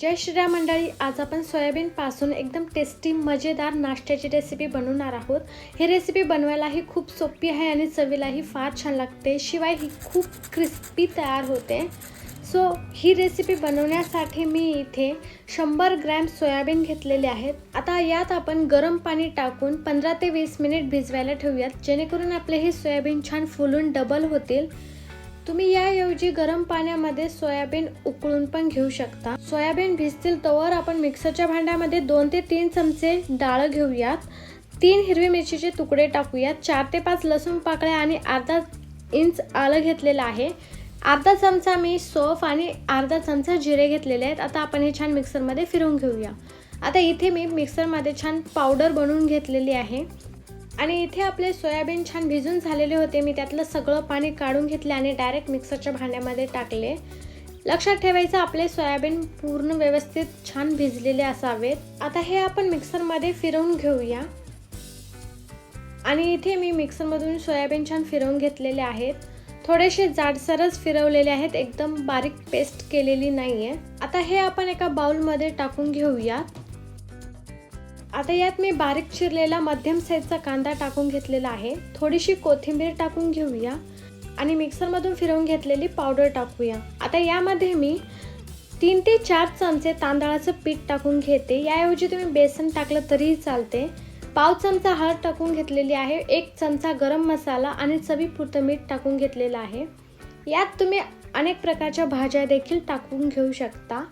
जय श्रीराम मंडळी आज आपण सोयाबीनपासून एकदम टेस्टी मजेदार नाश्त्याची रेसिपी बनवणार आहोत. ही रेसिपी बनवायलाही खूप सोपी आहे आणि चवीलाही फार छान लागते. शिवाय ही खूप क्रिस्पी तयार होते. सो ही रेसिपी बनवण्यासाठी मी इथे शंभर ग्रॅम सोयाबीन घेतलेले आहेत. आता यात आपण गरम पाणी टाकून पंधरा ते वीस मिनिट भिजवायला ठेवूयात. जेणेकरून आपले हे सोयाबीन छान फुलून डबल होतील. तुम्ही याऐवजी गरम पाण्यामध्ये सोयाबीन उकळून पण घेऊ शकता. सोयाबीन भिजतील तोवर आपण मिक्सरच्या भांड्यामध्ये दोन ते तीन चमचे डाळ घेऊयात. तीन हिरवी मिरचीचे तुकडे टाकूयात. चार ते पाच लसूण पाकळ्या आणि अर्धा इंच आलं घेतलेलं आहे. अर्धा चमचा मी सोफ आणि अर्धा चमचा जिरे घेतलेले आहेत. आता आपण हे छान मिक्सरमध्ये फिरवून घेऊया. आता इथे मी मिक्सरमध्ये छान पावडर बनवून घेतलेली आहे. आणि इथे आपले सोयाबीन छान भिजून झालेले होते. मी त्यातलं सगळं पाणी काढून घेतले आणि डायरेक्ट मिक्सरच्या भांड्यामध्ये टाकले. लक्षात ठेवायचं आपले सोयाबीन पूर्ण व्यवस्थित छान भिजलेले असावेत. आता हे आपण मिक्सरमध्ये फिरवून घेऊया. आणि इथे मी मिक्सरमधून सोयाबीन छान फिरवून घेतलेले आहेत. थोडेसे जाडसरच फिरवलेले आहेत. एकदम बारीक पेस्ट केलेली नाही आहे आता हे आपण एका बाउलमध्ये टाकून घेऊया आता यात मी बारीक चिरलेला मध्यम साईजचा कांदा टाकून घेतलेला आहे. थोडीशी कोथिंबीर टाकून घेऊया आणि मिक्सरमधून फिरवून घेतलेली पावडर टाकूया. आता यामध्ये मी तीन ते चार चमचे तांदळाचं पीठ टाकून घेते. याऐवजी तुम्ही बेसन टाकलं तरीही चालते. पाव चमचा हळद टाकून घेतलेली आहे. एक चमचा गरम मसाला आणि चवीपुरतं मीठ टाकून घेतलेलं आहे. यात तुम्ही अनेक प्रकारच्या भाज्या देखील टाकून घेऊ शकता.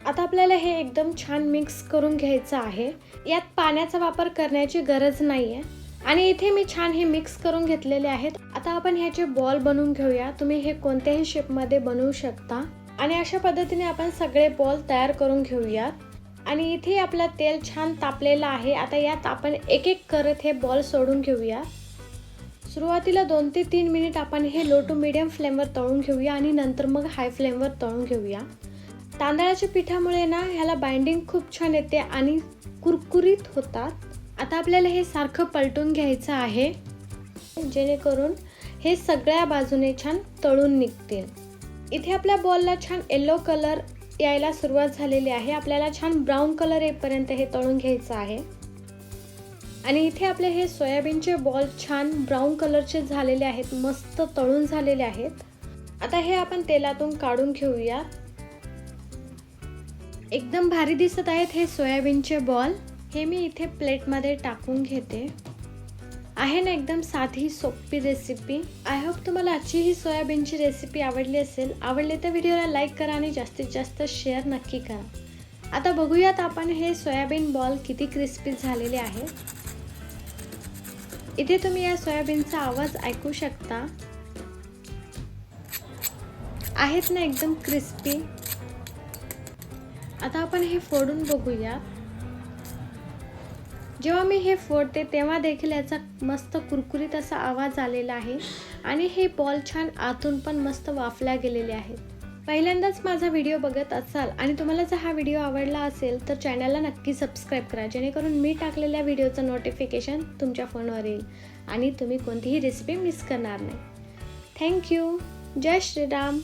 आता आपल्याला हे एकदम छान मिक्स करून घ्यायचं आहे. यात पाण्याचा वापर करण्याची गरज नाही आहे आणि इथे मी छान हे मिक्स करून घेतलेले आहेत. आता आपण ह्याचे बॉल बनवून घेऊया. तुम्ही हे कोणत्याही शेपमध्ये बनवू शकता. आणि अशा पद्धतीने आपण सगळे बॉल तयार करून घेऊयात. आणि इथे आपलं तेल छान तापलेलं आहे. आता यात आपण एक एक करत हे बॉल सोडून घेऊया. सुरुवातीला दोन ते तीन मिनिट आपण हे लो टू मिडियम फ्लेमवर तळून घेऊया. आणि नंतर मग हाय फ्लेमवर तळून घेऊया. तांदळाच्या पिठामुळे ना ह्याला बाइंडिंग खूप छान येते आणि कुरकुरीत होतात. आता आपल्याला हे सारखं पलटून घ्यायचं आहे. जेणेकरून हे सगळ्या बाजूने छान तळून निघतील. इथे आपल्या बॉलला छान येल्लो कलर यायला सुरुवात झालेली आहे. आपल्याला छान ब्राऊन कलर येईपर्यंत हे तळून घ्यायचं आहे. आणि इथे आपले हे सोयाबीनचे बॉल छान ब्राऊन कलरचे झालेले आहेत. मस्त तळून झालेले आहेत. आता हे आपण तेलातून काढून घेऊया. एकदम भारी दिसत आहेत हे सोयाबीनचे बॉल. हे मी इथे प्लेटमध्ये टाकून घेते. आहे ना एकदम साधी सोपी रेसिपी आय होप तुम्हाला आजची ही सोयाबीनची रेसिपी आवडली असेल. आवडली तर व्हिडिओला लाईक करा आणि जास्तीत जास्त शेअर नक्की करा. आता बघूयात आपण हे सोयाबीन बॉल किती क्रिस्पी झालेले आहे. इथे तुम्ही या सोयाबीनचा आवाज ऐकू शकता. आहेत ना एकदम क्रिस्पी आता आपण हे फोडून बघूया. जेव्हा मी हे फोडते तेव्हा देखील याचा मस्त कुरकुरीत असा आवाज आलेला आहे आणि हे बॉल छान आतून पण मस्त वाफल्या गेलेले आहेत. पहिल्यांदाच माझा व्हिडिओ बघत असाल आणि तुम्हाला जर हा व्हिडिओ आवडला असेल तर चॅनलला नक्की सबस्क्राईब करा जेणेकरून मी टाकलेल्या व्हिडिओचं नोटिफिकेशन तुमच्या फोनवर येईल आणि तुम्ही कोणतीही रेसिपी मिस करणार नाही. थँक्यू जय श्रीराम.